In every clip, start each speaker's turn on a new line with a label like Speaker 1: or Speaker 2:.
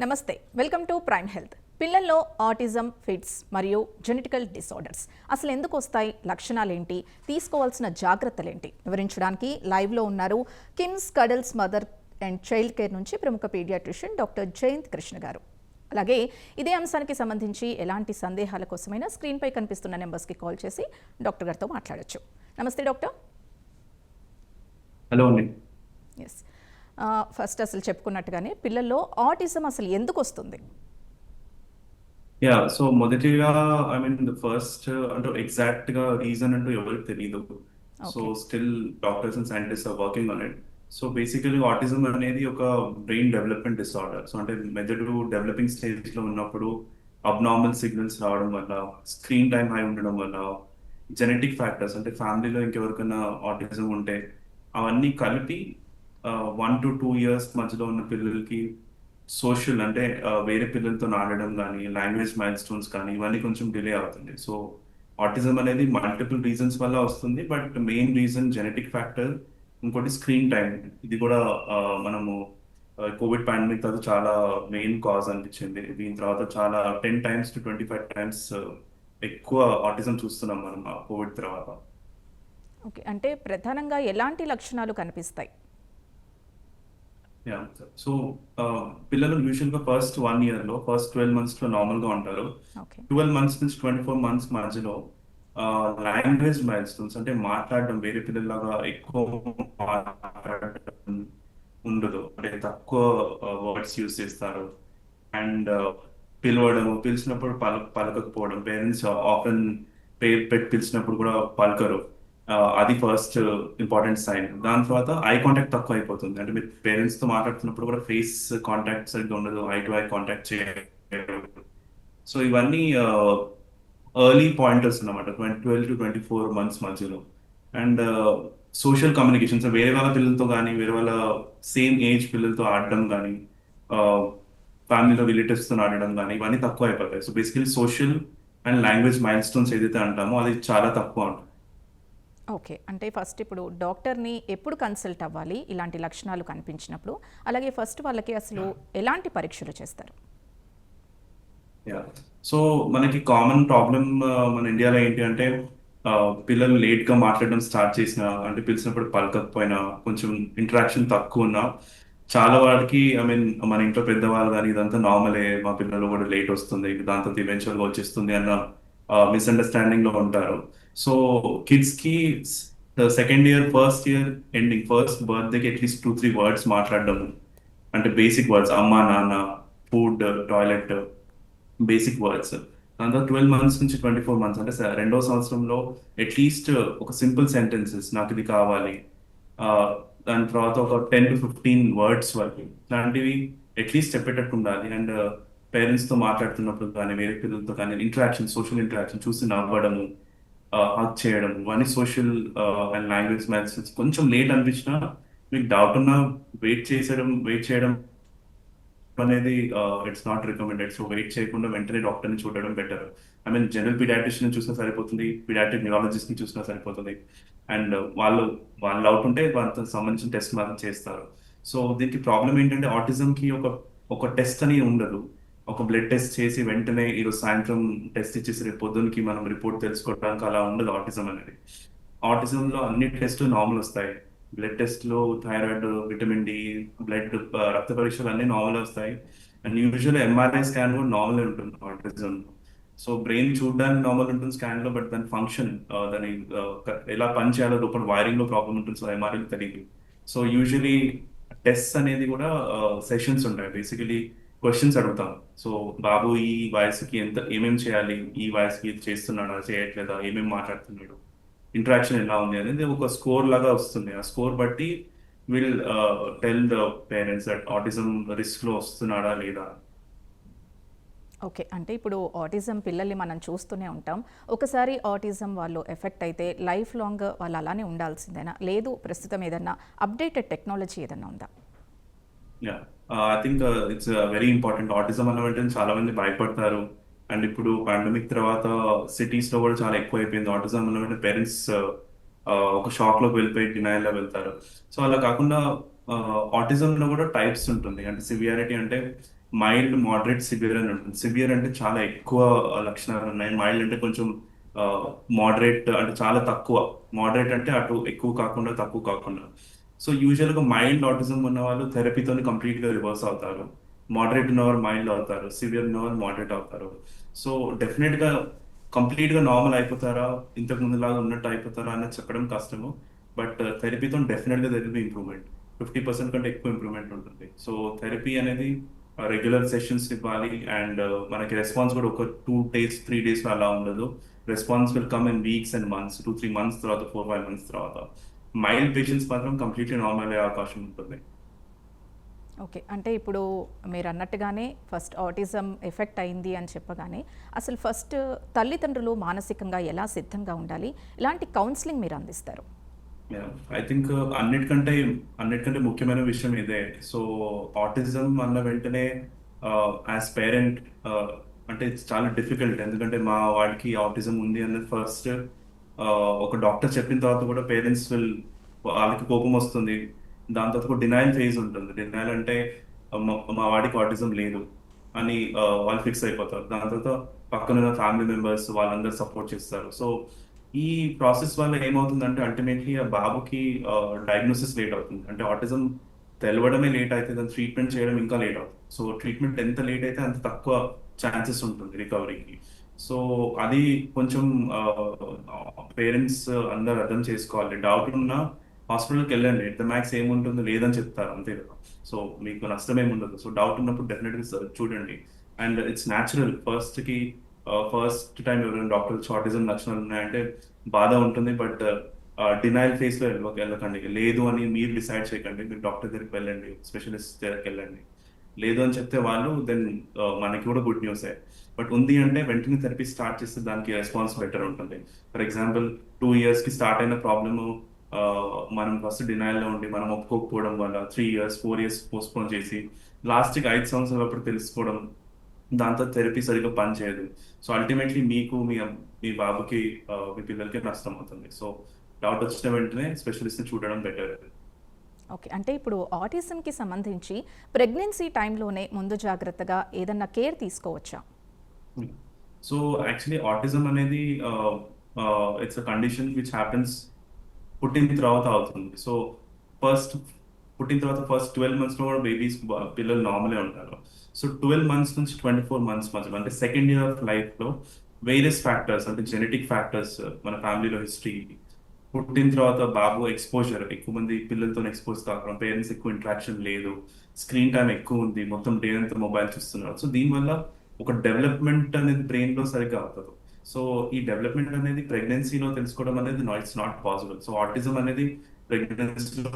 Speaker 1: నమస్తే welcome to prime health. పిల్లల్లో autism fits మరియు జెనెటికల్ డిసార్డర్స్ అసలు ఎందుకు వస్తాయి? లక్షణాలు ఏంటి తీసుకోవాల్సిన జాగ్రత్తలు ఏంటి వివరించడానికి లైవ్లో ఉన్నారు KIMS Cuddles mother and child care నుంచి ప్రముఖ పీడియాట్రిషియన్ డాక్టర్ జయంత్ కృష్ణ గారు. అలాగే ఇదే అంశానికి సంబంధించి ఎలాంటి సందేహాల కోసమైనా స్క్రీన్పై కనిపిస్తున్న నెంబర్స్కి కాల్ చేసి డాక్టర్ గారితో మాట్లాడొచ్చు. నమస్తే డాక్టర్.
Speaker 2: హలో అండి.
Speaker 1: ఎస్ ఫస్ట్ అసలు చెప్పుకున్నట్టుగానే పిల్లల్లో ఆటిజం అసలు ఎందుకు వస్తుంది?
Speaker 2: యా సో మొదటిగా ఐ మీన్ ద ఫస్ట్ అంటే ఎగ్జాక్ట్గా రీజన్ అంటూ ఎవరికి తెలియదు so still doctors and scientist are working on it so basically autism అనేది ఒక బ్రెయిన్ డెవలప్మెంట్ డిసార్డర్ సో అంటే మెదడు డెవలపింగ్ స్టేజ్లో ఉన్నప్పుడు అబ్నార్మల్ సిగ్నల్స్ రావడం వల్ల స్క్రీన్ టైం హై ఉండడం వల్ల జెనెటిక్ ఫ్యాక్టర్స్ అంటే ఫ్యామిలీలో ఇంకెవరికైనా ఆటిజం ఉంటే అవన్నీ కలిపి వన్ టు టూ ఇయర్స్ మధ్యలో ఉన్న పిల్లలకి సోషల్ అంటే uh, వేరే పిల్లలతో ఆడడం కానీ లాంగ్వేజ్ మైల్ స్టోన్స్ కానీ ఇవన్నీ కొంచెం డిలే అవుతుంది. సో ఆటిజం అనేది మల్టిపుల్ రీజన్స్ వల్ల వస్తుంది. But main reason genetic factor ఇంకోటి స్క్రీన్ టైం ఇది కూడా uh, మనము uh, కోవిడ్ పాండమిక్ తర్వాత చాలా మెయిన్ కాజ్ అనిపించింది. దీని తర్వాత చాలా ten times to twenty five times ఎక్కువ ఆటిజం చూస్తున్నాం మనం కోవిడ్ తర్వాత.
Speaker 1: ఓకే అంటే ప్రధానంగా ఎలాంటి లక్షణాలు కనిపిస్తాయి?
Speaker 2: యా సో పిల్లలు యూజువల్గా ఫస్ట్ వన్ ఇయర్లో ఫస్ట్ ట్వెల్వ్ మంత్స్లో నార్మల్గా ఉంటారు. ట్వెల్వ్ మంత్స్ నుంచి ట్వంటీ ఫోర్ మంత్స్ మధ్యలో లాంగ్వేజ్ మైల్స్టోన్స్ అంటే మాట్లాడడం వేరే పిల్లల్లాగా ఎక్కువ మాట్లాడడం ఉండదు. అంటే తక్కువ వర్డ్స్ యూస్ చేస్తారు. అండ్ పిలవడం పిలిచినప్పుడు పల పలకకపోవడం. పేరెంట్స్ ఆఫెన్ పేరు పెట్టి పిలిచినప్పుడు కూడా పలకరు. Uh, అది ఫస్ట్ ఇంపార్టెంట్ సైన్ దాని తర్వాత ఐ కాంటాక్ట్ తక్కువ అయిపోతుంది అంటే మీరు పేరెంట్స్తో మాట్లాడుతున్నప్పుడు కూడా ఫేస్ కాంటాక్ట్ సరిగ్గా ఉండదు ఐ టు ఐ కాంటాక్ట్ చేయడం సో ఇవన్నీ uh, ఎర్లీ పాయింటర్స్ అన్నమాట. Twelve to twenty four months మధ్యలో. అండ్ సోషల్ కమ్యూనికేషన్స్ వేరే వాళ్ళ పిల్లలతో కానీ వేరే వాళ్ళ సేమ్ ఏజ్ పిల్లలతో ఆడడం కానీ ఫ్యామిలీలో రిలేటివ్స్తో ఆడడం కానీ ఇవన్నీ తక్కువ అయిపోతాయి so basically social and language milestones ఏదైతే అంటామో అది చాలా తక్కువ ఉంటుంది
Speaker 1: ఓకే. అంటే ఫస్ట్ ఇప్పుడు డాక్టర్ని ఎప్పుడు కన్సల్ట్ అవ్వాలి? ఇలాంటి లక్షణాలు కనిపించినప్పుడు. అలాగే ఫస్ట్ వాళ్ళకి అసలు ఎలాంటి పరీక్షలు చేస్తారు?
Speaker 2: యా సో మనకి కామన్ ప్రాబ్లం మన ఇండియాలో ఏంటి అంటే ఆ, పిల్లలు లేట్గా మాట్లాడడం స్టార్ట్ చేసిన అంటే పిలిచినప్పుడు పలకకపోయినా కొంచెం ఇంటరాక్షన్ తక్కువ ఉన్నా చాలా వాడికి ఐ మీన్ మన ఇంట్లో పెద్దవాళ్ళు కానీ ఇదంతా నార్మలే మా పిల్లలు కూడా లేట్ వస్తుంది దాంతో గా వచ్చేస్తుంది అన్న మిస్అండర్స్టాండింగ్లో ఉంటారు. సో కిడ్స్కి second year first year ending first బర్త్డేకి at least two three words మాట్లాడడం. అంటే బేసిక్ వర్డ్స్ అమ్మ నాన్న ఫుడ్ టాయిలెట్ బేసిక్ వర్డ్స్ దాంతో ట్వెల్వ్ మంత్స్ నుంచి ట్వంటీ ఫోర్ మంత్స్ అంటే రెండో సంవత్సరంలో అట్లీస్ట్ ఒక సింపుల్ సెంటెన్సెస్ నాకు ఇది కావాలి. దాని తర్వాత ఒక టెన్ టు ఫిఫ్టీన్ వర్డ్స్ వరకు. ఇలాంటివి అట్లీస్ట్ చెప్పేటట్టు ఉండాలి. అండ్ పేరెంట్స్తో మాట్లాడుతున్నప్పుడు కానీ వేరే పిల్లలతో కానీ ఇంటరాక్షన్ సోషల్ ఇంటరాక్షన్ చూసి నవ్వడము. హక్ చేయడం ఇవన్నీ సోషల్ అండ్ లాంగ్వేజ్ మ్యాథ్స్ కొంచెం లేట్ అనిపించినా మీకు డౌట్ ఉన్నా వెయిట్ చేసేయడం వెయిట్ చేయడం అనేది it's not recommended so wait చేయకుండా వెంటనే డాక్టర్ని చూడడం better I mean general paediatrician చూసినా సరిపోతుంది పీడియాట్రిక్ న్యూరాలజిస్ట్ని చూసినా సరిపోతుంది. అండ్ వాళ్ళు వాళ్ళు డౌట్ ఉంటే వాళ్ళతో సంబంధించిన టెస్ట్ మాత్రం చేస్తారు. సో దీనికి ప్రాబ్లం ఏంటంటే ఆటిజం కి ఒక ఒక టెస్ట్ అని ఉండదు. ఒక బ్లడ్ టెస్ట్ చేసి వెంటనే ఈరోజు సాయంత్రం టెస్ట్ ఇచ్చేసి రేపు పొద్దునకి మనం రిపోర్ట్ తెలుసుకోవడానికి అలా ఉండదు ఆటిజం అనేది. ఆటిజంలో అన్ని టెస్టులు నార్మల్ వస్తాయి. బ్లడ్ టెస్ట్లో థైరాయిడ్ విటమిన్ డి బ్లడ్ రక్త పరీక్షలు అన్ని నార్మల్ వస్తాయి. అండ్ యూజువల్ ఎంఆర్ఐ స్కాన్ కూడా నార్మల్ ఉంటుంది ఆటిజం సో బ్రెయిన్ చూడడానికి నార్మల్ ఉంటుంది స్కాన్లో బట్ దాని ఫంక్షన్ uh, దాని uh, ఎలా పని చేయాలో లోపల వైరింగ్లో ప్రాబ్లం ఉంటుంది సో ఎంఆర్ఐ తెలియదు. సో యూజువలీ టెస్ట్ అనేది కూడా uh, సెషన్స్ ఉంటాయి. బేసికలీ క్వశ్చన్స్ అడుగుతాం. సో బాబు ఈ వయసుకి ఎంత ఏమేం చేయాలి? ఈ వయసుకి ఇది చేస్తున్నాడా? చేయట్లేదా? ఏమేం మాట్లాడుతున్నాడు? ఇంటరాక్షన్ ఎలా ఉంది? అనేది ఒక స్కోర్ లాగా వస్తుంది. ఆ స్కోర్ బట్టి will tell the parents that autism రిస్క్లో వస్తున్నాడా లేదా?
Speaker 1: ఓకే. అంటే ఇప్పుడు ఆటిజం పిల్లల్ని మనం చూస్తూనే ఉంటాం. ఒకసారి ఆటిజం వాళ్ళు ఎఫెక్ట్ అయితే లైఫ్ లాంగ్ వాళ్ళు అలానే ఉండాల్సిందేనా? లేదు ప్రస్తుతం ఏదన్నా అప్డేటెడ్ టెక్నాలజీ ఏదన్నా ఉందా?
Speaker 2: Yeah. I think it's very important autism అన్న వెంటనే చాలా మంది భయపడతారు. అండ్ ఇప్పుడు పాండమిక్ తర్వాత సిటీస్లో కూడా చాలా ఎక్కువ అయిపోయింది ఆటిజం అన్న వెంటనే పేరెంట్స్ ఒక షాక్లోకి వెళ్ళిపోయి డినైల్లో వెళ్తారు. సో అలా కాకుండా uh, ఆటిజం లో కూడా టైప్స్ ఉంటుంది. అంటే సివియారిటీ అంటే మైల్డ్ మోడరేట్ సివియర్ అని ఉంటుంది. సివియర్ అంటే చాలా ఎక్కువ లక్షణాలు ఉన్నాయి. మైల్డ్ అంటే కొంచెం uh, మోడరేట్ అంటే చాలా తక్కువ. మోడరేట్ అంటే అటు ఎక్కువ కాకుండా తక్కువ కాకుండా. సో యూజువల్గా మైల్డ్ ఆటిజం ఉన్న వాళ్ళు థెరపీతో కంప్లీట్గా రివర్స్ అవుతారు. మోడరేట్ ఉన్నవారు మైల్డ్ అవుతారు. సివియర్ ఉన్నవారు మోడరేట్ అవుతారు. సో డెఫినెట్గా కంప్లీట్గా నార్మల్ అయిపోతారా? ఇంతకు ముందులాగా ఉన్నట్టు అయిపోతారా అనేది చెప్పడం కష్టము. బట్ థెరపీతో డెఫినెట్గా there be improvement fifty percent కంటే ఎక్కువ ఇంప్రూవ్మెంట్ ఉంటుంది. సో థెరపీ అనేది రెగ్యులర్ సెషన్స్ ఇవ్వాలి. అండ్ uh, మనకి రెస్పాన్స్ కూడా ఒక టూ డేస్ త్రీ డేస్ అలా ఉండదు. Response will come in weeks and months two three months తర్వాత ఫోర్ ఫైవ్ మంత్స్ తర్వాత. మైల్డ్ పేషెంట్స్ మాత్రం కంప్లీట్లీ నార్మల్ అయ్యే అవకాశం ఉంటుంది.
Speaker 1: ఓకే. అంటే ఇప్పుడు మీరు అన్నట్టుగానే ఫస్ట్ ఆటిజం ఎఫెక్ట్ అయింది అని చెప్పగానే అసలు ఫస్ట్ తల్లిదండ్రులు మానసికంగా ఎలా సిద్ధంగా ఉండాలి? ఇలాంటి కౌన్సిలింగ్ మీరు అందిస్తారు?
Speaker 2: ఐ థింక్ అన్నిటికంటే అన్నిటికంటే ముఖ్యమైన విషయం ఇదే. సో ఆటిజం అన్న వెంటనే యాజ్ పేరెంట్ అంటే చాలా డిఫికల్ట్ ఎందుకంటే మా వాడికి ఆటిజం ఉంది అన్నది ఫస్ట్ ఒక డాక్టర్ చెప్పిన తర్వాత కూడా పేరెంట్స్ విల్ వాళ్ళకి కోపం వస్తుంది. దాని తర్వాత డినైల్ ఫేజ్ ఉంటుంది. డినైల్ అంటే మా- వాడికి ఆటిజం లేదు అని వాళ్ళు ఫిక్స్ అయిపోతారు. దాని తర్వాత పక్కన ఉన్న ఫ్యామిలీ మెంబర్స్ వాళ్ళందరూ సపోర్ట్ చేస్తారు. సో ఈ ప్రాసెస్ వల్ల ఏమవుతుందంటే అల్టిమేట్లీ ఆ బాబుకి డయాగ్నోసిస్ లేట్ అవుతుంది. అంటే ఆటిజం తెలవడమే లేట్ అయితే దాని ట్రీట్మెంట్ చేయడం ఇంకా లేట్ అవుతుంది. సో ట్రీట్మెంట్ ఎంత లేట్ అయితే అంత తక్కువ ఛాన్సెస్ ఉంటుంది రికవరీకి సో అది కొంచెం పేరెంట్స్ అందరు అర్థం చేసుకోవాలి. డౌట్ ఉన్నా హాస్పిటల్కి వెళ్ళండి. ద మ్యాక్స్ ఏముంటుందో లేదని చెప్తారు అంతే కదా. సో మీకు నష్టం ఏముండదు సో డౌట్ ఉన్నప్పుడు డెఫినెట్గా చూడండి. And it's natural. ఫస్ట్కి ఫస్ట్ టైం ఎవరైనా డాక్టర్ షార్టిజం లక్షణాలు ఉన్నాయంటే బాధ ఉంటుంది. బట్ డినైల్ ఫేస్లో వెళ్ళకండి. లేదు అని మీరు డిసైడ్ చేయకండి. మీరు డాక్టర్ దగ్గరికి వెళ్ళండి. స్పెషలిస్ట్ దగ్గరికి వెళ్ళండి. లేదు అని చెప్తే వాళ్ళు దెన్ uh, మనకి కూడా గుడ్ న్యూస్ బట్ ఉంది అంటే వెంటనే థెరపీ స్టార్ట్ చేస్తే దానికి రెస్పాన్స్ బెటర్ ఉంటుంది. ఫర్ ఎగ్జాంపుల్ టూ ఇయర్స్కి స్టార్ట్ అయిన ప్రాబ్లమ్ uh, మనం ఫస్ట్ డినైల్లో ఉండి మనం ఒప్పుకోకపోవడం వల్ల three years four years postpone చేసి లాస్ట్కి ఐదు సంవత్సరాలు అప్పుడు తెలుసుకోవడం దాంతో థెరపీ సరిగ్గా పనిచేయదు సో అల్టిమేట్లీ మీకు మీ మీ బాబుకి uh, మీ పిల్లలకి నష్టం అవుతుంది. సో డౌట్ వచ్చిన వెంటనే స్పెషలిస్ట్ చూడడం బెటర్
Speaker 1: ఓకే అంటే ఇప్పుడు ఆటిజంకి సంబంధించి ప్రెగ్నెన్సీ టైంలోనే ముందు జాగ్రత్తగా ఏదన్నా కేర్ తీసుకోవచ్చా?
Speaker 2: సో యాక్చువల్లీ ఆటిజం అనేది it's a condition which happens పుట్టిన తర్వాత అవుతుంది. సో ఫస్ట్ పుట్టిన తర్వాత ఫస్ట్ ట్వెల్వ్ మంత్స్లో కూడా బేబీస్ పిల్లలు నార్మలే ఉంటారు. సో ట్వెల్వ్ మంత్స్ నుంచి ట్వంటీ ఫోర్ మంత్స్ మధ్యలో అంటే సెకండ్ ఇయర్ ఆఫ్ లైఫ్లో వేరియస్ ఫ్యాక్టర్స్ అంటే జెనెటిక్ ఫ్యాక్టర్స్ మన ఫ్యామిలీలో హిస్టరీ పుట్టిన తర్వాత బాబు ఎక్స్పోజర్ ఎక్కువ మంది పిల్లలతో ఎక్స్పోజ్ కావడం పేరెంట్స్ ఎక్కువ ఇంటరాక్షన్ లేదు స్క్రీన్ టైం ఎక్కువ ఉంది మొత్తం డే అంతా మొబైల్ చూస్తున్నారు. సో దీనివల్ల ఒక డెవలప్మెంట్ అనేది బ్రెయిన్లో సరిగ్గా అవుతుంది. సో ఈ డెవలప్మెంట్ అనేది ప్రెగ్నెన్సీలో తెలుసుకోవడం అనేది it's not possible so autism అనేది ప్రెగ్నెన్సీలో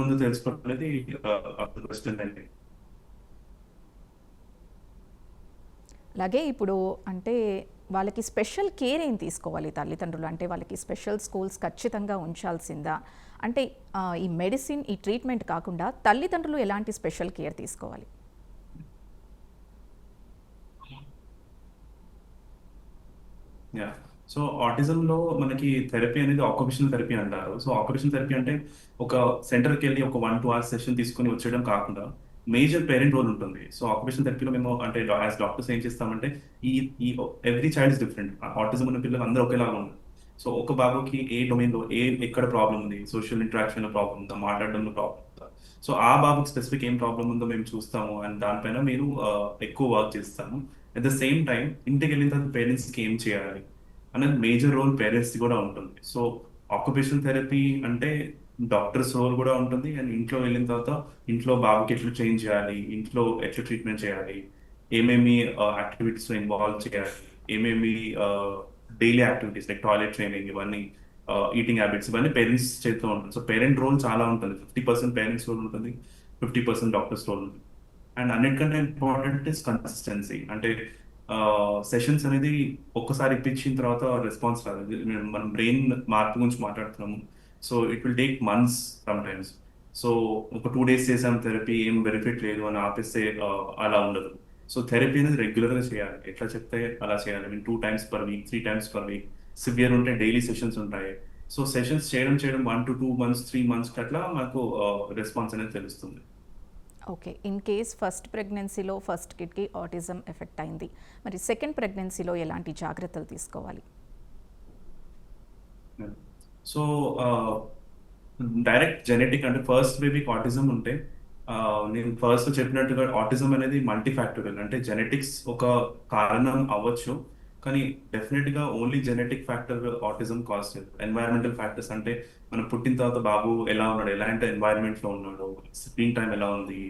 Speaker 2: ముందు తెలుసుకోవడం అనేది క్వశ్చన్ అండి
Speaker 1: అలాగే ఇప్పుడు అంటే వాళ్ళకి స్పెషల్ కేర్ ఏం తీసుకోవాలి తల్లిదండ్రులు? అంటే వాళ్ళకి స్పెషల్ స్కూల్స్ ఖచ్చితంగా ఉంచాల్సిందా? అంటే ఈ మెడిసిన్ ఈ ట్రీట్మెంట్ కాకుండా తల్లిదండ్రులు ఎలాంటి స్పెషల్ కేర్ తీసుకోవాలి?
Speaker 2: యా సో ఆటిజంలో మనకి థెరపీ అనేది ఆక్యుపేషనల్ థెరపీ అంటారు. సో ఆక్యుపేషనల్ థెరపీ అంటే ఒక సెంటర్కి వెళ్ళి ఒక వన్ టూ అవర్స్ సెషన్ తీసుకొని వచ్చేయడం కాకుండా మేజర్ పేరెంట్ రోల్ ఉంటుంది. సో ఆక్యుపేషన్ థెరపీలో మేము అంటే యాజ్ డాక్టర్స్ ఏం చేస్తామంటే ఈ ఈ every child is different autism ఉన్న పిల్లలు అందరూ ఒకేలాగా ఉన్నారు. సో ఒక బాబుకి ఏ డొమైన్లో ఏ ఎక్కడ ప్రాబ్లం ఉంది? సోషల్ ఇంటరాక్షన్లో ప్రాబ్లం ఉందా? మాట్లాడడంలో ప్రాబ్లం ఉందా? సో ఆ బాబుకి స్పెసిఫిక్ ఏం ప్రాబ్లం ఉందో మేము చూస్తాము. అండ్ దానిపైన మీరు ఎక్కువ వర్క్ చేస్తాము. అట్ ద సేమ్ టైం ఇంటికి వెళ్ళిన తర్వాత పేరెంట్స్కి ఏం చేయాలి? అనేది మేజర్ రోల్ పేరెంట్స్ కూడా ఉంటుంది. సో ఆక్యుపేషన్ థెరపీ అంటే డాక్టర్స్ రోల్ కూడా ఉంటుంది. అండ్ ఇంట్లో వెళ్ళిన తర్వాత ఇంట్లో బాబుకి ఎట్లా చేంజ్ చేయాలి ఇంట్లో ఎట్లా ట్రీట్మెంట్ చేయాలి ఏమేమి యాక్టివిటీస్ ఇన్వాల్వ్ చేయాలి ఏమేమి daily activities like toilet training ఇవన్నీ ఈటింగ్ హ్యాబిట్స్ ఇవన్నీ పేరెంట్స్ చేస్తూ ఉంటుంది. సో పేరెంట్ రోల్ చాలా ఉంటుంది. ఫిఫ్టీ పర్సెంట్ పేరెంట్స్ రోల్ ఉంటుంది ఫిఫ్టీ పర్సెంట్ డాక్టర్స్ రోల్ ఉంటుంది. అండ్ అన్నిటికంటే ఇంపార్టెంట్ ఇస్ కన్సిస్టెన్సీ అంటే సెషన్స్ అనేది ఒక్కసారి ఇప్పించిన తర్వాత రెస్పాన్స్ రాదు. మనం బ్రెయిన్ మార్పు గురించి మాట్లాడుతున్నాము. So it will take months some times so ఒక టూ డేస్ చేసాం థెరపీ ఏం బెనిఫిట్ లేదు అని ఆపేస్తే అలా ఉండదు. సో థెరపీ అనేది రెగ్యులర్గా చేయాలి. ఎట్లా చెప్తే అలా చేయాలి. Mean two times per week three times per week severe ఉంటే డైలీ సెషన్స్ ఉంటాయి. సో సెషన్స్ చేయడం చేయడం one to two months three months అట్లా మాకు రెస్పాన్స్ అనేది తెలుస్తుంది.
Speaker 1: ఓకే ఇన్ కేస్ ఫస్ట్ ప్రెగ్నెన్సీలో ఫస్ట్ కిడ్కి ఆటిజం ఎఫెక్ట్ అయింది. మరి సెకండ్ ప్రెగ్నెన్సీలో ఎలాంటి జాగ్రత్తలు తీసుకోవాలి?
Speaker 2: సో డైరెక్ట్ జెనెటిక్ అంటే ఫస్ట్ బేబీకి ఆటిజం ఉంటే నేను ఫస్ట్ చెప్పినట్టుగా ఆటిజం అనేది మల్టీ ఫ్యాక్టోరియల్ అంటే జెనెటిక్స్ ఒక కారణం అవ్వచ్చు. కానీ డెఫినెట్గా only genetic factor autism cause చేయదు ఎన్వైరన్మెంటల్ ఫ్యాక్టర్స్ అంటే మనం పుట్టిన తర్వాత బాబు ఎలా ఉన్నాడు ఎలాంటి ఎన్వైరన్మెంట్లో ఉన్నాడు స్క్రీన్ టైం ఎలా ఉంది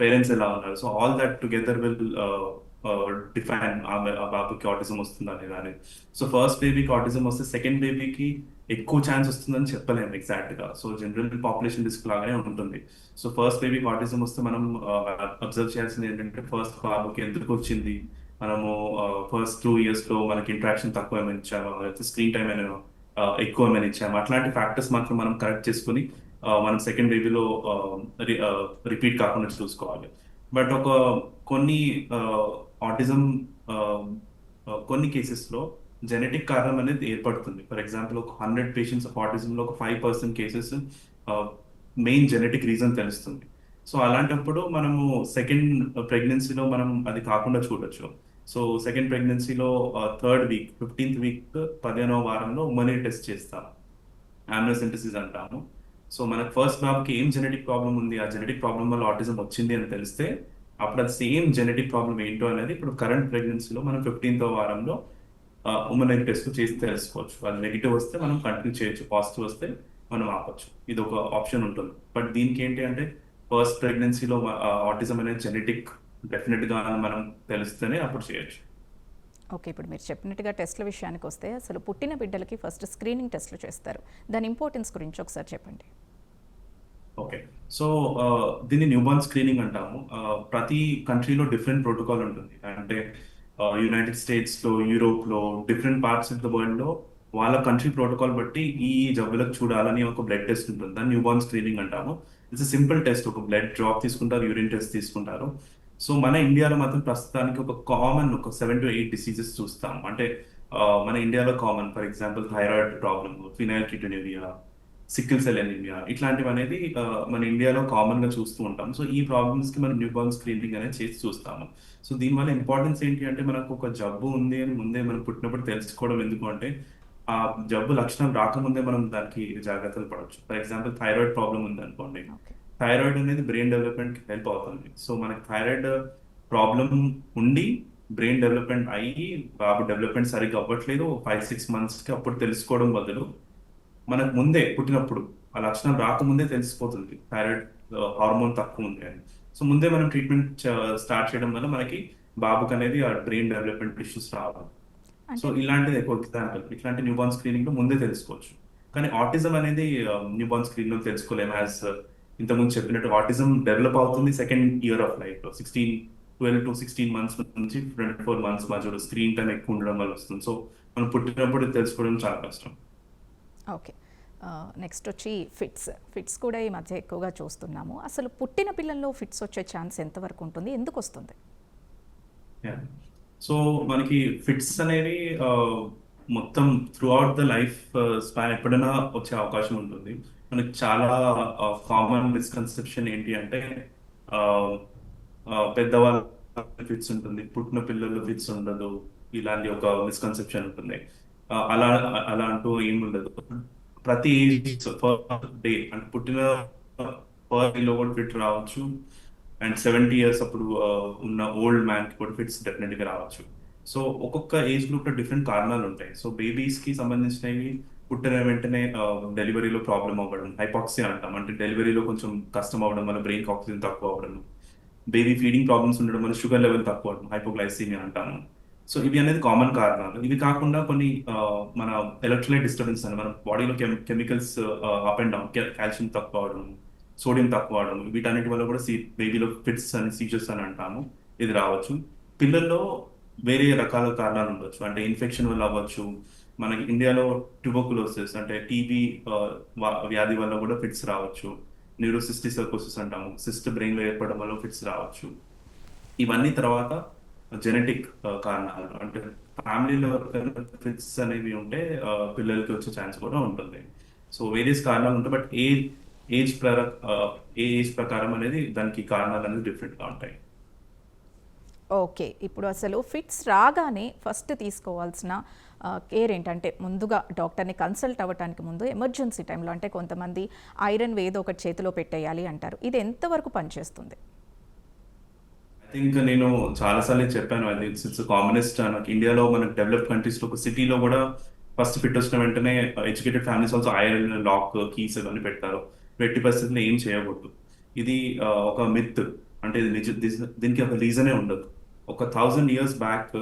Speaker 2: పేరెంట్స్ ఎలా ఉన్నారు. So all that together will define ఆ బాబుకి ఆటిజం వస్తుందా లేదా అనేది. సో ఫస్ట్ బేబీకి ఆటిజం వస్తే సెకండ్ బేబీకి ఎక్కువ ఛాన్స్ వస్తుందని చెప్పలేము ఎగ్జాక్ట్గా. సో జనరల్ పాపులేషన్ రిస్క్ లాగానే ఉంటుంది. సో ఫస్ట్ బేబీకి ఆటిజం వస్తే మనం అబ్జర్వ్ చేయాల్సింది ఏంటంటే ఫస్ట్ బాబుకి ఎందుకు వచ్చింది? మనము ఫస్ట్ టూ ఇయర్స్లో మనకి ఇంట్రాక్షన్ తక్కువ ఏమైనా ఇచ్చామా? లేకపోతే స్క్రీన్ టైం ఏమైనా ఎక్కువ ఏమైనా ఇచ్చామా? అట్లాంటి ఫ్యాక్టర్స్ మాత్రం మనం కరెక్ట్ చేసుకుని మనం సెకండ్ బేబీలో రిపీట్ కాకుండా చూసుకోవాలి. బట్ ఒక కొన్ని ఆటిజం కొన్ని కేసెస్లో జెనెటిక్ కారణం అనేది ఏర్పడుతుంది. ఫర్ ఎగ్జాంపుల్ ఒక హండ్రెడ్ పేషెంట్స్ ఆఫ్ ఆటిజంలో ఒక five percent cases main genetic reason తెలుస్తుంది. సో అలాంటప్పుడు మనము సెకండ్ ప్రెగ్నెన్సీలో మనం అది కాకుండా చూడొచ్చు. సో సెకండ్ ప్రెగ్నెన్సీలో థర్డ్ వీక్ ఫిఫ్టీన్త్ వీక్ పదిహేనవ వారంలో ఉమనీ టెస్ట్ చేస్తాం. ఆమ్నోసెంటసిస్ అంటాము. సో మనకు ఫస్ట్ బాబుకి ఏం జెనెటిక్ ప్రాబ్లం ఉంది? ఆ జెనెటిక్ ప్రాబ్లం వల్ల ఆటిజం వచ్చింది అని తెలిస్తే అప్పుడు అది సేమ్ జెనెటిక్ ప్రాబ్లం ఏంటో అనేది ఇప్పుడు కరెంట్ ప్రెగ్నెన్సీలో మనం ఫిఫ్టీన్త్ వారంలో ఉమెన్ టెస్ట్ చేసి తెలుసుకోవచ్చు. అది నెగిటివ్ వస్తే మనం కంటిన్యూ చేయొచ్చు. పాజిటివ్ వస్తే మనం ఆపొచ్చు. ఇది ఒక ఆప్షన్ ఉంటుంది. బట్ దీనికి ఏంటి అంటే ఫస్ట్ ప్రెగ్నెన్సీలో ఆటిజం అనేది జెనెటిక్ డెఫినెట్గా మనం తెలిస్తేనే అప్పుడు చేయొచ్చు.
Speaker 1: ఓకే ఇప్పుడు మీరు చెప్పినట్టుగా టెస్ట్ల విషయానికి వస్తే అసలు పుట్టిన బిడ్డలకి ఫస్ట్ స్క్రీనింగ్ టెస్ట్లు చేస్తారు. దాని ఇంపార్టెన్స్ గురించి ఒకసారి చెప్పండి.
Speaker 2: ఓకే సో దీన్ని న్యూబార్న్ స్క్రీనింగ్ అంటాము. ప్రతి కంట్రీలో డిఫరెంట్ ప్రోటోకాల్ ఉంటుంది. అంటే యునైటెడ్ స్టేట్స్లో యూరోప్లో డిఫరెంట్ పార్ట్స్ ఆఫ్ ద వరల్డ్లో వాళ్ళ కంట్రీ ప్రోటోకాల్ బట్టి ఈ జబ్బులకు చూడాలని ఒక బ్లడ్ టెస్ట్ ఉంటుంది. దాన్ని న్యూబార్న్ స్క్రీనింగ్ అంటాము. ఇట్స్ సింపుల్ టెస్ట్ ఒక బ్లడ్ డ్రాప్ తీసుకుంటారు యూరిన్ టెస్ట్ తీసుకుంటారు. సో మన ఇండియాలో మాత్రం ప్రస్తుతానికి ఒక కామన్ ఒక సెవెన్ టు ఎయిట్ డిసీజెస్ చూస్తాం. అంటే మన ఇండియాలో common for example thyroid problem phenylketonuria sickle cell anaemia ఇట్లాంటివి అనేది మన ఇండియాలో కామన్గా చూస్తూ ఉంటాం. సో ఈ ప్రాబ్లమ్స్కి మనం న్యూబార్న్ స్క్రీనింగ్ అనేది చేసి చూస్తాము. సో దీనివల్ల ఇంపార్టెన్స్ ఏంటి అంటే మనకు ఒక జబ్బు ఉంది అని ముందే మనం పుట్టినప్పుడు తెలుసుకోవడం ఎందుకు అంటే ఆ జబ్బు లక్షణం రాకముందే మనం దానికి జాగ్రత్తలు పడవచ్చు ఫర్ ఎగ్జాంపుల్ థైరాయిడ్ ప్రాబ్లం ఉంది అనుకోండి థైరాయిడ్ అనేది బ్రెయిన్ డెవలప్మెంట్ హెల్ప్ అవుతుంది. సో మనకి థైరాయిడ్ ప్రాబ్లం ఉండి బ్రెయిన్ డెవలప్మెంట్ అయ్యి బాబు డెవలప్మెంట్ సరిగ్గా అవ్వట్లేదు ఫైవ్ సిక్స్ మంత్స్కి అప్పుడు తెలుసుకోవడం బదులు మనకు ముందే పుట్టినప్పుడు ఆ లక్షణం రాకముందే తెలిసిపోతుంది. థైరాయిడ్ హార్మోన్ తక్కువ ఉంది అని. సో ముందే మనం ట్రీట్మెంట్ స్టార్ట్ చేయడం వల్ల మనకి బాబుకి అనేది ఆ బ్రెయిన్ డెవలప్మెంట్ ఇష్యూస్ రావు. సో ఇలాంటిది ఎక్కువ ఎగ్జాంపుల్ ఇట్లాంటి న్యూబార్న్ స్క్రీనింగ్లో ముందే తెలుసుకోవచ్చు. కానీ ఆటిజం అనేది న్యూబార్న్ స్క్రీన్లో తెలుసుకోలేము యాజ్ ఇంతకుముందు చెప్పినట్టు ఆటిజం డెవలప్ అవుతుంది సెకండ్ ఇయర్ ఆఫ్ లైఫ్లో. Sixteen twelve to sixteen months నుంచి ట్వంటీ ఫోర్ మంత్స్ మధ్యలో స్క్రీన్ టైం ఎక్కువ ఉండడం వల్ల వస్తుంది. సో మనం పుట్టినప్పుడు తెలుసుకోవడం చాలా కష్టం.
Speaker 1: ఓకే. నెక్స్ట్ వచ్చి ఫిట్స్. ఫిట్స్ కూడా ఈ మధ్య ఎక్కువగా చూస్తున్నాము. అసలు పుట్టిన పిల్లల్లో ఫిట్స్ వచ్చే ఛాన్స్ ఎంతవరకు ఉంటుంది? ఎందుకు వస్తుంది?
Speaker 2: సో మనకి ఫిట్స్ అనేవి మొత్తం throughout the life span ఎప్పుడైనా వచ్చే అవకాశం ఉంటుంది. మనకి చాలా కామన్ మిస్కన్సెప్షన్ ఏంటి అంటే పెద్దవాళ్ళ ఫిట్స్ ఉంటుంది పుట్టిన పిల్లలు ఫిట్స్ ఉండదు ఇలాంటి ఒక మిస్కన్సెప్షన్ ఉంటుంది. అలా అలా అంటూ ఏం ఉండదు ప్రతి ఏజ్ డే అంటే పుట్టిన పర్లో కూడా ఫిట్ రావచ్చు. అండ్ సెవెంటీ ఇయర్స్ అప్పుడు ఉన్న ఓల్డ్ మ్యాన్కి కూడా ఫిట్స్ డెఫినెట్గా రావచ్చు. సో ఒక్కొక్క ఏజ్ గ్రూప్లో డిఫరెంట్ కారణాలు ఉంటాయి. సో బేబీస్కి సంబంధించినవి పుట్టిన వెంటనే డెలివరీలో ప్రాబ్లం అవ్వడం హైపాక్సియా అంటాం. అంటే డెలివరీలో కొంచెం కష్టం అవ్వడం వల్ల బ్రెయిన్ ఆక్సిజన్ తక్కువ అవ్వడం. బేబీ ఫీడింగ్ ప్రాబ్లమ్స్ ఉండడం వల్ల షుగర్ లెవెల్ తక్కువ అవ్వడం హైపోగ్లైసీమియా అంటాము. సో ఇవి అనేది కామన్ కారణాలు. ఇవి కాకుండా కొన్ని మన ఎలక్ట్రోలైట్ డిస్టర్బెన్స్ అని మన బాడీలో chemicals up and down calcium తక్కువ అవడం సోడియం తక్కువ అవడం వీటన్నిటి వల్ల కూడా సీ బేబీలో ఫిట్స్ అని సీజర్స్ అని అంటాము. ఇది రావచ్చు. పిల్లల్లో వేరే రకాల కారణాలు ఉండొచ్చు. అంటే ఇన్ఫెక్షన్ వల్ల అవ్వచ్చు. మనకి ఇండియాలో ట్యూబోకులోసిస్ అంటే టీబీ వ్యాధి వల్ల కూడా ఫిట్స్ రావచ్చు. న్యూరోసిస్టిసర్కోసిస్ అంటాము. సిస్ట్ బ్రెయిన్లో ఏర్పడడం వల్ల ఫిట్స్ రావచ్చు. ఇవన్నీ తర్వాత జెనెటిక్ uh, కారణాలు. అంటే ఫ్యామిలీలో ఫిట్స్ అనేవి ఉంటే పిల్లలకి వచ్చే ఛాన్స్ కూడా ఉంటుంది. సో వేరియస్ కారణాలు ఉంటాయి బట్ ఏ ఏజ్ ప్రర ఏ ఏజ్ ప్రకారం అనేది దానికి కారణాలు అనేది డిఫరెంట్గా ఉంటాయి.
Speaker 1: ఓకే. ఇప్పుడు అసలు ఫిట్స్ రాగానే ఫస్ట్ తీసుకోవాల్సిన కేర్ ఏంటంటే ముందుగా డాక్టర్ని కన్సల్ట్ అవ్వడానికి ముందు ఎమర్జెన్సీ టైంలో అంటే కొంతమంది ఐరన్ వేదో ఒకటి చేతిలో పెట్టేయాలి అంటారు. ఇది ఎంతవరకు పనిచేస్తుంది?
Speaker 2: థింక్ నేను చాలాసార్లు చెప్పాను. అది ఇట్స్ ఇట్స్ కామనెస్ట్ నాకు ఇండియాలో మనకు డెవలప్ కంట్రీస్లో ఒక సిటీలో కూడా ఫస్ట్ ఫిట్ వచ్చిన వెంటనే educated families also iron lock keys ఇవన్నీ పెడతారు. ఎట్టి పరిస్థితుల్లో ఏం చేయకూడదు. ఇది uh, ఒక మిత్ అంటే ఇది నిజ దీనికి ఒక రీజనే ఉండదు. ఒక థౌజండ్ ఇయర్స్ బ్యాక్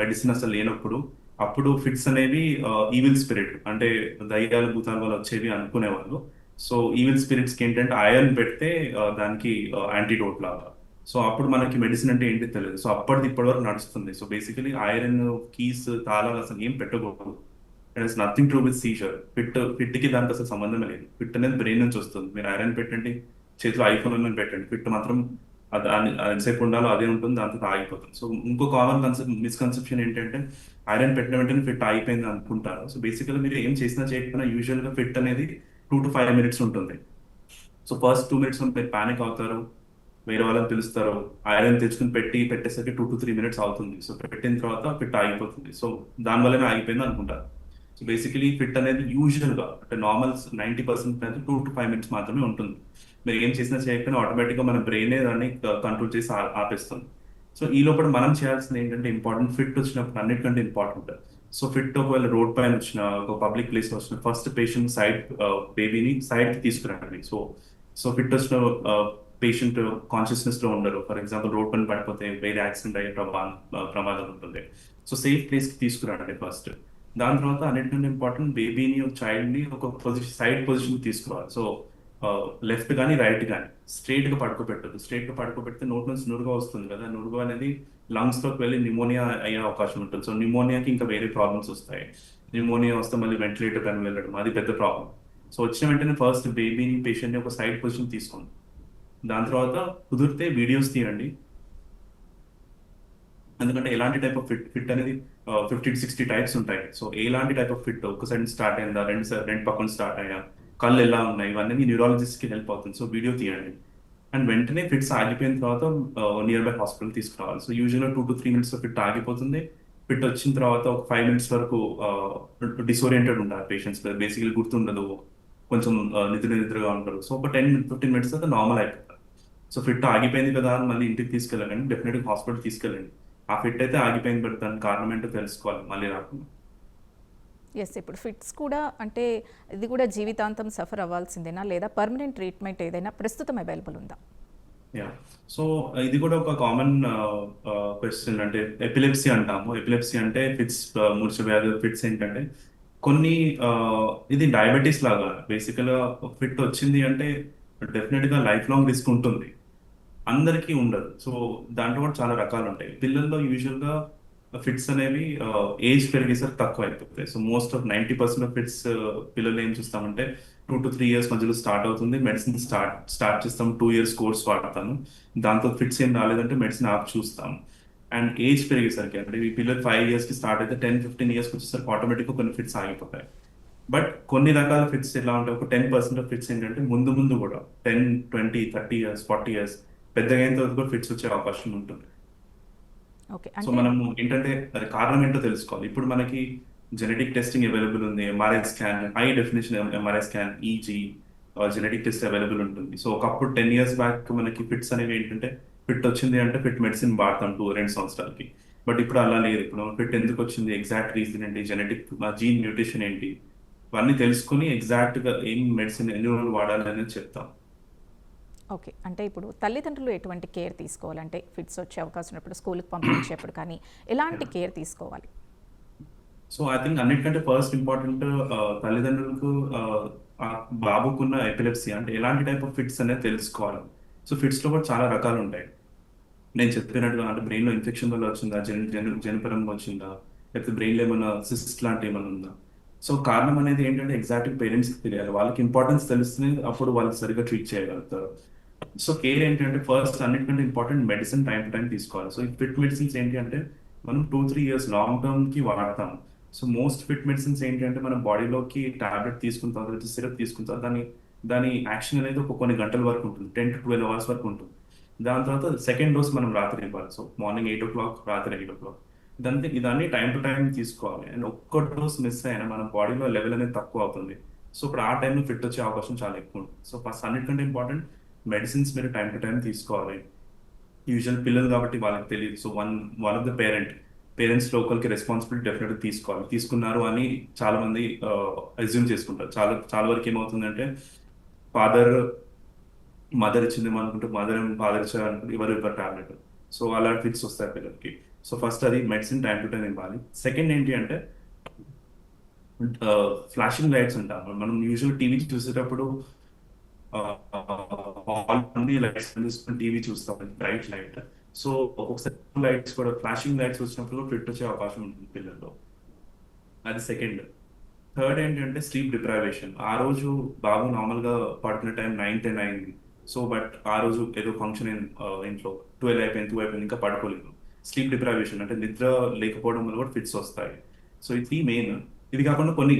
Speaker 2: మెడిసిన్ అసలు లేనప్పుడు అప్పుడు ఫిట్స్ అనేవి uh, ఈవిల్ స్పిరిట్ అంటే దయ్యాలు భూతాల వల్ల వచ్చేవి అనుకునేవాళ్ళు. సో ఈవిల్ స్పిరిట్స్కి ఏంటంటే ఐరన్ పెడితే uh, దానికి యాంటీడోట్ లాగా. సో అప్పుడు మనకి మెడిసిన్ అంటే ఏంటి తెలియదు. సో అప్పటిది ఇప్పటి వరకు నడుస్తుంది. సో బేసికలీ ఐరన్ కీస్ తాళాలు అసలు ఏం పెట్టకూడదు. It is nothing to with seizure fit ఫిట్కి దానికి అసలు సంబంధం లేదు. ఫిట్ అనేది బ్రెయిన్ నుంచి వస్తుంది. మీరు ఐరన్ పెట్టండి చేతిలో ఐఫోన్ అని పెట్టండి. ఫిట్ మాత్రం అది ఎంతసేపు ఉండాలో అదే ఉంటుంది దాంతో ఆగిపోతుంది సో ఇంకో కామన్ కన్సెప్ట్ మిస్కన్సెప్షన్ ఏంటంటే ఐరన్ పెట్టిన వెంటనే ఫిట్ అయిపోయింది అనుకుంటారు. సో బేసికలీ మీరు ఏం చేసినా చేయకపోయినా యూజువల్గా ఫిట్ అనేది టూ టు ఫైవ్ మినిట్స్ ఉంటుంది. సో ఫస్ట్ టూ మినిట్స్ మీరు పానిక్ అవుతారు. వేరే వాళ్ళని పిలుస్తారు. ఐరన్ తెచ్చుకుని పెట్టి పెట్టేసరికి టూ టు త్రీ మినిట్స్ అవుతుంది సో పెట్టిన తర్వాత ఫిట్ ఆగిపోతుంది. సో దానివల్లనే ఆగిపోయింది అనుకుంటారు సో బేసికలీ ఫిట్ అనేది యూజువల్గా అంటే నార్మల్ నైంటీ పర్సెంట్ అయితే టూ టు ఫైవ్ మినిట్స్ మాత్రమే ఉంటుంది. మీరు ఏం చేసినా చేయకపోయినా ఆటోమేటిక్గా మన బ్రెయిన్ దాన్ని కంట్రోల్ చేసి ఆపేస్తుంది. సో ఈ లోపల మనం చేయాల్సింది ఏంటంటే ఇంపార్టెంట్ ఫిట్ వచ్చినప్పుడు అన్నిటికంటే ఇంపార్టెంట్ సో ఫిట్ ఒకవేళ రోడ్ పైన వచ్చిన ఒక పబ్లిక్ ప్లేస్ వచ్చిన ఫస్ట్ పేషెంట్ సైడ్ బేబీని సైడ్కి తీసుకురండి. సో సో ఫిట్ వచ్చిన uh, పేషెంట్ కాన్షియస్నెస్లో ఉండరు. ఫర్ ఎగ్జాంపుల్ రోడ్ పని పడిపోతే వేరే యాక్సిడెంట్ అయ్యే ప్రమాదం ప్రమాదం ఉంటుంది. సో సేఫ్ ప్లేస్కి ఫస్ట్ దాని తర్వాత అన్నిటికంటే ఇంపార్టెంట్ బేబీని ఒక చైల్డ్ని ఒక పొజిషన్ సైడ్ పొజిషన్ తీసుకోవాలి. సో లెఫ్ట్ కానీ రైట్ కానీ స్ట్రైట్గా పడుకోబెట్టదు స్ట్రైట్గా పడుకోబెడితే నోట్ నుంచి నురుగా వస్తుంది కదా. నురుగు అనేది లంగ్స్లోకి వెళ్ళి నిమోనియా అయ్యే అవకాశం ఉంటుంది. సో నిమోనియాకి ఇంకా వేరే ప్రాబ్లమ్స్ వస్తాయి. నిమోనియా వస్తే మళ్ళీ వెంటిలేటర్ కానీ వెళ్ళడం అది పెద్ద ప్రాబ్లం సో వచ్చిన వెంటనే ఫస్ట్ బేబీని పేషెంట్ని ఒక సైడ్ పొజిషన్ తీసుకోండి. దాని తర్వాత కుదిరితే వీడియోస్ తీయండి. ఎందుకంటే ఎలాంటి టైప్ ఆఫ్ ఫిట్ ఫిట్ అనేది ఫిఫ్టీ సిక్స్టీ టైప్స్ ఉంటాయి. సో ఎలాంటి టైప్ ఆఫ్ ఫిట్ ఒక సైడ్ స్టార్ట్ అయిందా రెండు సైడ్ రెండు పక్కన స్టార్ట్ అయ్యా కళ్ళు ఎలా ఉన్నాయి ఇవన్నీ మీ న్యూరాలజిస్ట్కి హెల్ప్ అవుతుంది. సో వీడియో తీయండి. అండ్ వెంటనే ఫిట్స్ ఆగిపోయిన తర్వాత నియర్ బై హాస్పిటల్ తీసుకురావాలి. సో యూజువల్గా two to three minutes fit ఆగిపోతుంది. ఫిట్ వచ్చిన తర్వాత ఒక ఫైవ్ మినిట్స్ వరకు డిసోరియంటెడ్ ఉంటారు పేషెంట్స్ బేసికలీ గుర్తుండదు. కొంచెం నిద్ర నిద్రగా ఉంటారు. సో ఒక టెన్ ఫిఫ్టీన్ మినిట్స్ తర్వాత నార్మల్ అయిపోతుంది. సో ఫిట్ ఆగిపోయింది కదా అని మళ్ళీ ఇంటికి తీసుకెళ్ళండి డెఫినెట్గా హాస్పిటల్ తీసుకెళ్ళండి. ఆ ఫిట్ అయితే ఆగిపోయింది బట్ దానికి కారణం ఏంటో తెలుసుకోవాలి. మళ్ళీ రాకుండా.
Speaker 1: ఎస్ ఇప్పుడు ఫిట్స్ కూడా అంటే ఇది కూడా జీవితాంతం సఫర్ అవ్వాల్సిందేనా? లేదా పర్మనెంట్ ట్రీట్మెంట్ ఏదైనా ప్రస్తుతం అవైలబుల్ ఉందా?
Speaker 2: యా సో ఇది కూడా ఒక కామన్ క్వశ్చన్ అంటే ఎపిలెప్సీ అంటాము. ఎపిలెప్సీ అంటే ఫిట్స్ మూర్ఛ వ్యాధి ఫిట్స్ ఏంటంటే కొన్ని uh, ఇది డయాబెటీస్ లాగా. బేసికల్గా ఫిట్ వచ్చింది అంటే డెఫినెట్గా లైఫ్ లాంగ్ రిస్క్ ఉంటుంది. అందరికీ ఉండదు. సో దాంట్లో కూడా చాలా రకాలు ఉంటాయి పిల్లల్లో యూజువల్గా ఫిట్స్ అనేవి ఏజ్ పెరిగేసరికి తక్కువ అయిపోతాయి. So most of ninety percent of fits పిల్లలు ఏం చూస్తామంటే టూ టు త్రీ ఇయర్స్ మధ్యలో స్టార్ట్ అవుతుంది. మెడిసిన్ స్టార్ట్ స్టార్ట్ చేస్తాం టూ ఇయర్స్ కోర్స్ వాడతాను దాంతో ఫిట్స్ ఏం రాలేదంటే మెడిసిన్ ఆప్ చూస్తాం. అండ్ ఏజ్ పెరిగేసరికి అంటే ఈ పిల్లలు ఫైవ్ ఇయర్స్కి స్టార్ట్ అయితే టెన్ ఫిఫ్టీన్ ఇయర్స్కి వచ్చేసరికి ఆటోమేటిక్గా కొన్ని ఫిట్స్ ఆగిపోతాయి. బట్ కొన్ని రకాల ఫిట్స్ ఎలా ఉంటాయి? ఒక టెన్ పర్సెంట్ ఆఫ్ ఫిట్స్ ఏంటంటే ముందు ముందు కూడా ten twenty thirty years forty years పెద్దగా అయిన తర్వాత కూడా ఫిట్స్ వచ్చే అవకాశం ఉంటుంది. సో మనము ఏంటంటే అది కారణం ఏంటో తెలుసుకోవాలి. ఇప్పుడు మనకి జెనెటిక్ టెస్టింగ్ అవైలబుల్ ఉంది MRI scan high definition MRI scan easy genetic test available ఉంటుంది. సో ఒకప్పుడు టెన్ ఇయర్స్ బ్యాక్ మనకి ఫిట్స్ అనేవి ఏంటంటే ఫిట్ వచ్చింది అంటే ఫిట్ మెడిసిన్ వాడతాం టూ రెండు సంవత్సరాలకి. బట్ ఇప్పుడు అలా లేదు. ఇప్పుడు ఫిట్ ఎందుకు వచ్చింది ఎగ్జాక్ట్ రీజన్ ఏంటి జెనెటిక్ జీన్ న్యూట్రిషన్ ఏంటి ఇవన్నీ తెలుసుకుని ఎగ్జాక్ట్గా ఏం మెడిసిన్ ఎన్ని రోజులు వాడాలి అనేది చెప్తాం.
Speaker 1: ఓకే. అంటే ఇప్పుడు తల్లిదండ్రులు ఎటువంటి కేర్ తీసుకోవాలంటే ఫిట్స్ వచ్చే అవకాశం ఉన్నప్పుడు స్కూల్కి పంపించేప్పుడు కానీ ఎలాంటి కేర్ తీసుకోవాలి?
Speaker 2: సో ఐ థింక్ అన్నిటికంటే ఫస్ట్ ఇంపార్టెంట్ తల్లిదండ్రులకు ఆ, ఆ బాబుకున్న ఎపిలెప్సీ అంటే ఎలాంటి టైప్ ఆఫ్ ఫిట్స్ అనేది తెలుసుకోవాలి. సో ఫిట్స్లో కూడా చాలా రకాలు ఉంటాయి నేను చెప్పినట్టుగా అంటే బ్రెయిన్లో ఇన్ఫెక్షన్ వల్ల వచ్చిందా? జన జన జనపరంగా వచ్చిందా? లేకపోతే బ్రెయిన్లో ఏమైనా సిస్ట్ లాంటి ఏమైనా ఉందా? సో కారణం అనేది ఏంటంటే ఎగ్జాక్ట్ పేరెంట్స్కి తెలియాలి. వాళ్ళకి ఇంపార్టెన్స్ తెలుస్తుంది అప్పుడు వాళ్ళు సరిగ్గా ట్రీట్ చేయగలుగుతారు. సో కేర్ ఏంటంటే ఫస్ట్ అన్నిటికంటే important medicine time to time తీసుకోవాలి. సో ఈ ఫిట్ మెడిసిన్స్ ఏంటి అంటే మనం టూ త్రీ ఇయర్స్ లాంగ్ టర్మ్కి వాడతాం సో మోస్ట్ ఫిట్ మెడిసిన్స్ ఏంటి అంటే మన బాడీలోకి టాబ్లెట్ తీసుకున్న తర్వాత సిరప్ తీసుకున్న తర్వాత దాన్ని దాని యాక్షన్ అనేది ఒక కొన్ని గంటల వరకు ఉంటుంది. టెన్ టు ట్వెల్వ్ అవర్స్ వరకు ఉంటుంది. దాని తర్వాత సెకండ్ డోస్ మనం రాత్రి ఇవ్వాలి. So morning eight o'clock రాత్రి ఎయిట్ ఓ క్లాక్ ఇదంతా ఇదాన్ని టైం టు టైం తీసుకోవాలి. అండ్ ఒక్క డోస్ మిస్ అయినా మన బాడీలో లెవెల్ అనేది తక్కువ అవుతుంది. సో ఇప్పుడు ఆ టైంలో ఫిట్ వచ్చే అవకాశం చాలా ఎక్కువ ఉంటుంది. సో ఫస్ట్ అన్నిటికంటే ఇంపార్టెంట్ మెడిసిన్స్ మీరు టైం టు టైం తీసుకోవాలి. యూజువల్ పిల్లలు కాబట్టి వాళ్ళకి తెలియదు. So one one of the parent parents లోకల్కి responsibility డెఫినెట్గా తీసుకోవాలి. తీసుకున్నారు అని చాలా మంది అజ్యూమ్ uh, చేసుకుంటారు. చాలా చాలా వరకు ఏమవుతుందంటే ఫాదర్ మదర్ ఇచ్చింది అనుకుంటే మదర్ ఫాదర్ ఇచ్చారనుకుంటే ఎవరు ఇవ్వరు టాబ్లెట్ సో అలా ఫిక్స్ వస్తాయి పిల్లలకి. సో ఫస్ట్ అది మెడిసిన్ టైం టు టైం ఇవ్వాలి. సెకండ్ ఏంటి అంటే ఫ్లాషింగ్ లైట్స్ ఉంటాం మనం యూజువల్ టీవీ చూసేటప్పుడు హాల్ నుండి లైట్స్ తీసుకుని టీవీ చూస్తాం బ్రైట్ లైట్ సో ఒకసారి లైట్స్ కూడా ఫ్లాషింగ్ లైట్స్ వచ్చినప్పుడు ఫిట్ వచ్చే అవకాశం ఉంటుంది పిల్లల్లో. అది సెకండ్ థర్డ్ ఏంటంటే స్లీప్ డిప్రైవేషన్ ఆ రోజు బాబు నార్మల్గా టైం నైన్ టెన్ అయింది. సో బట్ ఆ రోజు ఏదో ఫంక్షన్ ఇంట్లో. ట్వెల్వ్ అయిపోయింది టూ అయిపోయింది ఇంకా పడుకోలేదు. స్లీప్ డిప్రైవేషన్ అంటే నిద్ర లేకపోవడం వల్ల కూడా ఫిట్స్ వస్తాయి. సో ఇది మెయిన్ ఇది కాకుండా కొన్ని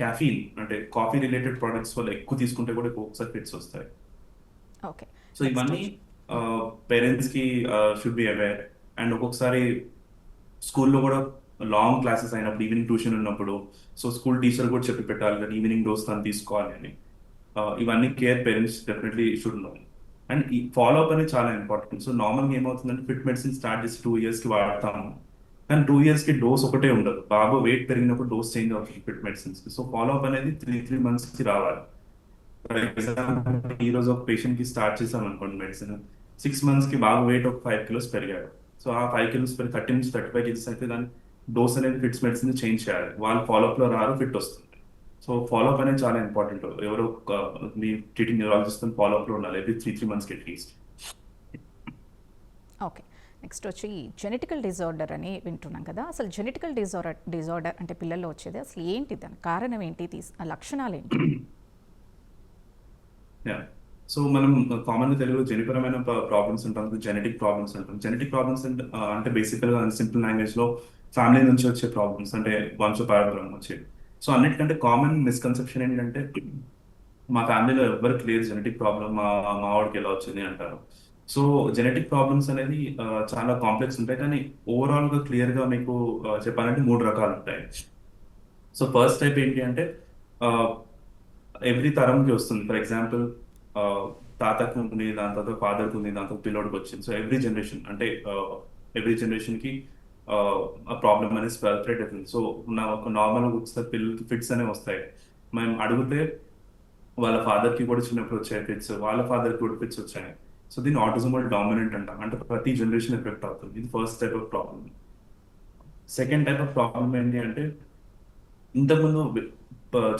Speaker 2: క్యాఫీన్ అంటే కాఫీ రిలేటెడ్ ప్రొడక్ట్స్ వల్ల ఎక్కువ తీసుకుంటే కూడా ఒక్కొక్కసారి ఫిట్స్ వస్తాయి.
Speaker 1: ఓకే
Speaker 2: సో ఇవన్నీ పేరెంట్స్కి షుడ్ బి అవేర్ అండ్ ఒక్కొక్కసారి స్కూల్లో కూడా లాంగ్ క్లాసెస్ అయినప్పుడు ఈవినింగ్ ట్యూషన్ ఉన్నప్పుడు సో స్కూల్ టీచర్ కూడా చెప్పి పెట్టాలి కానీ ఈవినింగ్ డోస్ తను తీసుకోవాలి అని. ఇవన్నీ care parents definitely should know and ఈ ఫాలో అప్ అనేది చాలా ఇంపార్టెంట్ సో నార్మల్గా ఏమవుతుందంటే ఫిట్ మెడిసిన్ స్టార్ట్ చేసి టూ ఇయర్స్కి వాడతాము. కానీ టూ ఇయర్స్కి డోస్ ఒకటే ఉండదు. బాబు వెయిట్ పెరిగినప్పుడు డోస్ చేంజ్ అవుతుంది fit medicines so follow up అనేది త్రీ త్రీ మంత్స్కి రావాలి. ఫర్ ఎగ్జాంపుల్ ఈ రోజు ఒక పేషెంట్కి స్టార్ట్ చేసాం అనుకోండి మెడిసిన్ సిక్స్ మంత్స్కి బాగా వెయిట్ ఒక ఫైవ్ కిలోస్ పెరిగాడు. సో ఆ ఫైవ్ కిలోస్ పెరిగి థర్టీ నుంచి థర్టీ ఫైవ్ కిలోస్ అయితే దాని డోస్ అనేది ఫిట్స్ మెడిసిన్ చేంజ్ చేయాలి. వాళ్ళు ఫాలోఅప్లో లో రారు ఫిట్ వస్తుంది. సో ఫాలో అప్ అనేది చాలా ఇంపార్టెంట్ ఎవరో మీ ట్రీటింగ్ న్యూరాలజిస్ట్ ఫాలో అప్లో ఉండాలి. ఎవ్రీ త్రీ త్రీ మంత్స్కి అట్లీస్ట్
Speaker 1: నెక్స్ట్ వచ్చి జెనెటికల్ డిజార్డర్ అని వింటున్నాం కదా. అసలు జెనెటికల్ డిజార్డర్ డిజార్డర్ అంటే పిల్లల్లో వచ్చేది అసలు ఏంటి దాని కారణం ఏంటి? ఆ లక్షణాలు ఏంటి?
Speaker 2: సో మనం కామన్ తెలుగులో జనిపరమైన ప్రాబ్లమ్స్ ఉంటాం జెనెటిక్ ప్రాబ్లమ్స్ అంటాం. జెనెటిక్ ప్రాబ్లమ్స్ అంటే బేసికల్గా సింపుల్ లాంగ్వేజ్లో ఫ్యామిలీ నుంచి వచ్చే ప్రాబ్లమ్స్ అంటే వంశపారంపరం వచ్చేవి సో అన్నిటికంటే కామన్ మిస్కన్సెప్షన్ ఏంటంటే మా ఫ్యామిలీలో ఎవరికి లేదు జెనెటిక్ ప్రాబ్లమ్ మా మావాడికి ఎలా వచ్చింది అంటారు. సో జెనెటిక్ ప్రాబ్లమ్స్ అనేది చాలా కాంప్లెక్స్ ఉంటాయి. కానీ ఓవరాల్గా క్లియర్గా మీకు చెప్పాలంటే మూడు రకాలు ఉంటాయి. సో ఫస్ట్ టైప్ ఏంటి అంటే ఎవ్రీ తరంకి వస్తుంది. ఫర్ ఎగ్జాంపుల్ తాతకు ఉంది దాని తర్వాత ఫాదర్కి ఉంది దాని తర్వాత పిల్లోడికి వచ్చింది. సో ఎవ్రీ జనరేషన్ అంటే ఎవ్రీ జనరేషన్కి ఆ ప్రాబ్లమ్ అనేది స్ప్రెడ్ అవుతుంది. సో నా ఒక నార్మల్ ఒకసారి పిల్లలకి ఫిట్స్ అనేవి వస్తాయి. మేము అడిగితే వాళ్ళ ఫాదర్కి కూడా చిన్నప్పుడు వచ్చాయి ఫిట్స్ వాళ్ళ ఫాదర్కి కూడా ఫిట్స్ వచ్చాయి. సో దీన్ని ఆటిజం డామినెంట్ అంటాం. అంటే ప్రతి జనరేషన్ ఎఫెక్ట్ అవుతుంది. ఇది first type of problem second type of problem ఏంటి అంటే ఇంతకుముందు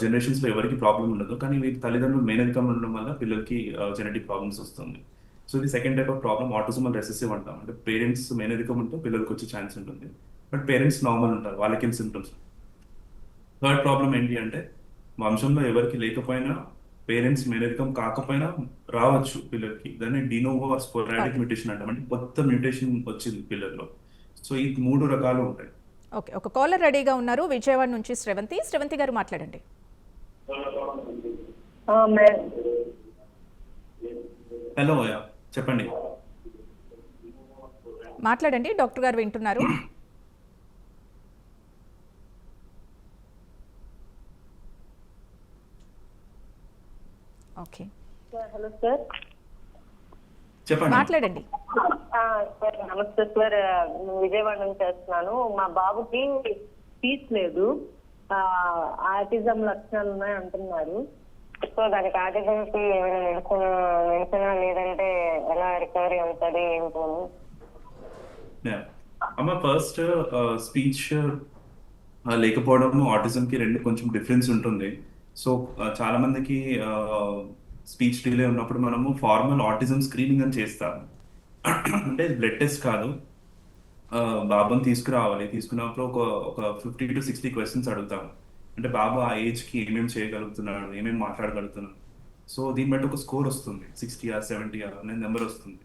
Speaker 2: జనరేషన్స్లో ఎవరికి ప్రాబ్లం ఉండదు. కానీ వీరి తల్లిదండ్రులు మేనరికం ఉండడం వల్ల పిల్లలకి జెనెటిక్ ప్రాబ్లమ్స్ వస్తుంది. సో ఇది second type of problem autosomal recessive అంటాం. అంటే పేరెంట్స్ మేనరికం ఉంటే పిల్లలకి వచ్చే ఛాన్స్ ఉంటుంది. బట్ పేరెంట్స్ నార్మల్ ఉంటారు. వాళ్ళకి సింప్టమ్స్ థర్డ్ ప్రాబ్లం ఏంటి అంటే వంశంలో ఎవరికి లేకపోయినా పేరెంట్స్ మేనరికం కాకపోయినా రావచ్చు పిల్లలకి. దాన్ని డినోవో స్పోరాడిక్ మ్యూటేషన్ అంటాం. అంటే కొత్త మ్యూటేషన్ వచ్చింది పిల్లల్లో. సో ఈ మూడు రకాలు ఉంటాయి.
Speaker 1: ఓకే. ఒక కాలర్ రెడీగా ఉన్నారు విజయవాడ నుంచి శ్రవంతి శ్రవంతి గారు మాట్లాడండి.
Speaker 2: హలో చెప్పండి.
Speaker 1: మాట్లాడండి. డాక్టర్ గారు వింటున్నారు. ఓకే.
Speaker 3: Sir, hello sir.
Speaker 2: చెప్పండి.
Speaker 1: మాట్లాడండి.
Speaker 3: ఆ, సార్ నమస్తే సార్. విజయవాడ నుంచి చేస్తున్నాను. మా బాబుకి ఫీజ్ లేదు. ఆ, ఆటిజం లక్షణాలు ఉన్నాయి అంటున్నారు. సో దానికి ఆటిజం కి ఏమైనా మెడిసిన్ మెడిసిన్ లేదంటే ఎలా రికవరీ అవుతుంది ఏంటి.
Speaker 2: అమ్మ ఫస్ట్ స్పీచ్ లేకపోవడం ఆటిజం కి రెండు కొంచెం డిఫరెన్స్ ఉంటుంది. సో చాలా మందికి స్పీచ్ డిలే ఉన్నప్పుడు మనము ఫార్మల్ ఆటిజం స్క్రీనింగ్ అని చేస్తాము. అంటే బ్లడ్ టెస్ట్ కాదు. బాబుని తీసుకురావాలి. తీసుకున్నప్పుడు ఒక ఒక ఫిఫ్టీ టు సిక్స్టీ క్వశ్చన్స్ అడుగుతాము. అంటే బాబు ఆ ఏజ్కి ఏమేమి చేయగలుగుతున్నాడు? ఏమేమి మాట్లాడగలుగుతున్నాడు? సో దీన్ని బట్టి ఒక స్కోర్ వస్తుంది. సిక్స్టీ ఆర్ సెవెంటీ ఆర్ అనే నెంబర్ వస్తుంది.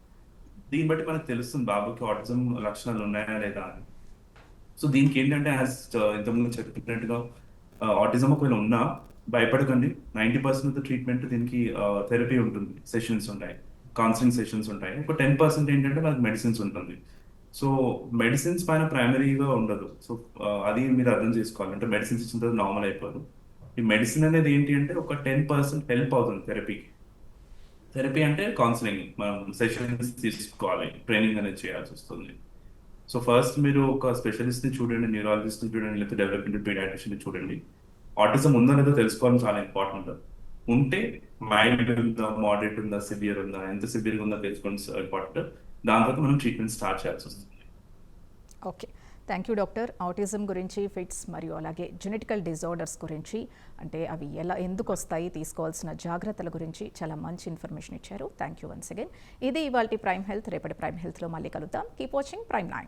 Speaker 2: దీన్ని బట్టి మనకు తెలుస్తుంది బాబుకి ఆటిజం లక్షణాలు ఉన్నాయా లేదా అని. సో దీనికి ఏంటంటే యాజ్ ఇంతకుముందు చెప్పినట్టుగా ఆటిజం ఒకవేళ ఉన్నా భయపడకండి. Ninety percent of the treatment దీనికి థెరపీ ఉంటుంది. సెషన్స్ ఉంటాయి. కౌన్సిలింగ్ సెషన్స్ ఉంటాయి. ఒక టెన్ పర్సెంట్ ఏంటంటే మనకి మెడిసిన్స్ ఉంటుంది. సో మెడిసిన్స్ పైన ప్రైమరీగా ఉండదు. సో అది మీరు అర్థం చేసుకోవాలి. అంటే మెడిసిన్స్ ఇచ్చిన తర్వాత నార్మల్ అయిపోదు. ఈ మెడిసిన్ అనేది ఏంటి అంటే ఒక టెన్ పర్సెంట్ హెల్ప్ అవుతుంది థెరపీకి. థెరపీ అంటే కౌన్సిలింగ్ మనం సెషన్స్ తీసుకోవాలి. ట్రైనింగ్ అనేది చేయాల్సి వస్తుంది. సో ఫస్ట్ మీరు ఒక స్పెషలిస్ట్ని చూడండి న్యూరాలజిస్ట్ని చూడండి లేకపోతే డెవలప్మెంట్ పీడియాట్రిషియన్ని చూడండి. ఆటిజం ఉందో లేదో తెలుసుకోవడం చాలా ఇంపార్టెంట్. ఉంటే మైల్డ్ ఉందా మోడరేట్ ఉందా సివియర్ ఉందా ఎంత సివియర్ ఉందా తెలుసుకోవడం ఇంపార్టెంట్. దాని తర్వాత మనం ట్రీట్మెంట్ స్టార్ట్ చేయాల్సి వస్తుంది.
Speaker 1: Okay. Thank you doctor. Autism గురించి ఫిట్స్ మరియు అలాగే జెనెటికల్ డిజార్డర్స్ గురించి అంటే అవి ఎలా ఎందుకు వస్తాయి తీసుకోవాల్సిన జాగ్రత్తల గురించి చాలా మంచి ఇన్ఫర్మేషన్ ఇచ్చారు. Thank you once again. ఇది ఇవాళ ప్రైమ్ హెల్త్ రేపటి ప్రైమ్ హెల్త్లో మళ్ళీ కలుద్దాం. Keep watching prime nine.